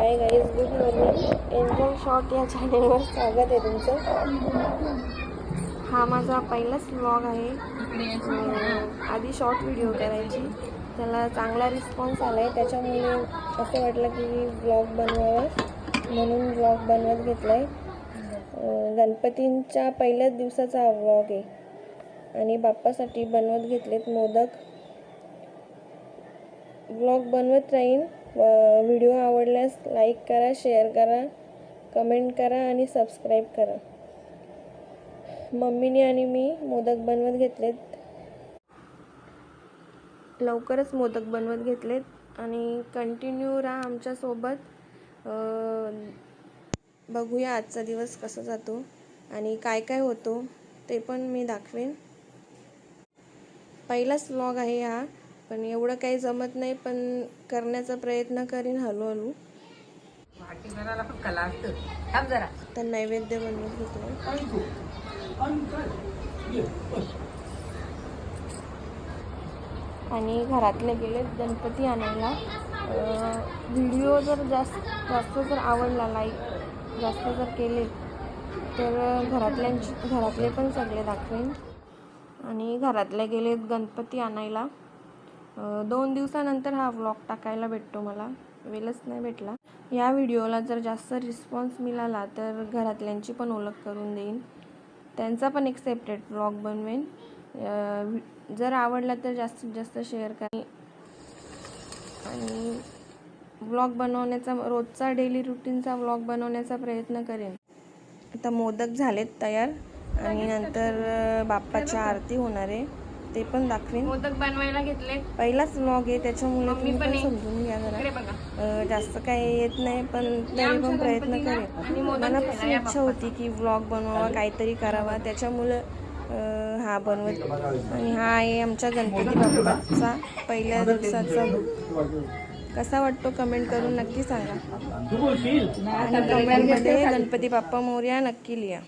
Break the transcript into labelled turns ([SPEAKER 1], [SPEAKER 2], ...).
[SPEAKER 1] Hi guys good morning Angel Shot या चॅनलवर स्वागत आहे तुमचं. हा माझा पहिलाच व्लॉग आहे. आधी शॉर्ट व्हिडिओ करायची. त्याला चांगला रिस्पॉन्स आला आहे त्याच्यामुळे असं वाटलं की व्लॉग बनवावा. म्हणून व्लॉग बनवत घेतला आहे गणपतींच्या पहिल्याच दिवसाचा हा व्लॉग आहे. आणि बाप्पासाठी बनवत घेतलेत मोदक. व्लॉग बनवत राहीन. व्हिडिओ आवडल्यास लाईक करा शेअर करा कमेंट करा आणि सबस्क्राईब करा. मम्मीने आणि मी मोदक बनवत घेतलेत. लवकरच मोदक बनवत घेतलेत आणि कंटिन्यू राहा आमच्यासोबत बघूया आजचा दिवस कसा जातो आणि काय काय होतो ते पण मी दाखवेन. पहिलाच व्लॉग आहे हा. पण एवढं काही जमत नाही पण करण्याचा प्रयत्न करीन हळूहळू. तर नैवेद्य बनवत घेतलं आणि घरातले गेले गणपती आणायला. व्हिडिओ जर जास्त जास्त जर आवडला लाईक जास्त जर केले तर घरातल्यांची घरातले पण सगळे दाखवेन. आणि घरातले गेलेत गणपती आणायला. दोन दिवसानंतर हा व्लॉग टाकायला भेटतो मला. वेळच नाही भेटला. या व्हिडिओला जर जास्त रिस्पॉन्स मिळाला तर घरातल्यांची पण ओळख करून देईन. त्यांचा पण एक सेपरेट व्लॉग बनवेन. जर आवडला तर जास्तीत जास्त शेअर करा. आणि व्लॉग बनवण्याचा रोजचा डेली रुटीनचा व्लॉग बनवण्याचा प्रयत्न करेन. आता मोदक झालेत तयार. आणि नंतर अ, बाप्पाच्या आरती होणार आहे. ते पण दाखवेन.
[SPEAKER 2] मोदक बनवायला घेतले.
[SPEAKER 1] पहिलाच व्लॉग आहे त्याच्यामुळे तुम्ही
[SPEAKER 2] पण.
[SPEAKER 1] समजून घ्या जरा. जास्त काही येत नाही पण तरी पण प्रयत्न करेन मनापासून इच्छा होती की व्लॉग बनवावा काहीतरी करावा. त्याच्यामुळं हा बनवत. आणि हा आहे आमच्या गणपती बाप्पाचा पहिल्या दिवसाचा कसा वाटतो कमेंट करून नक्की सांगा. आणि कमेंटमध्ये गणपती बाप्पा मोर्या नक्की लिहा.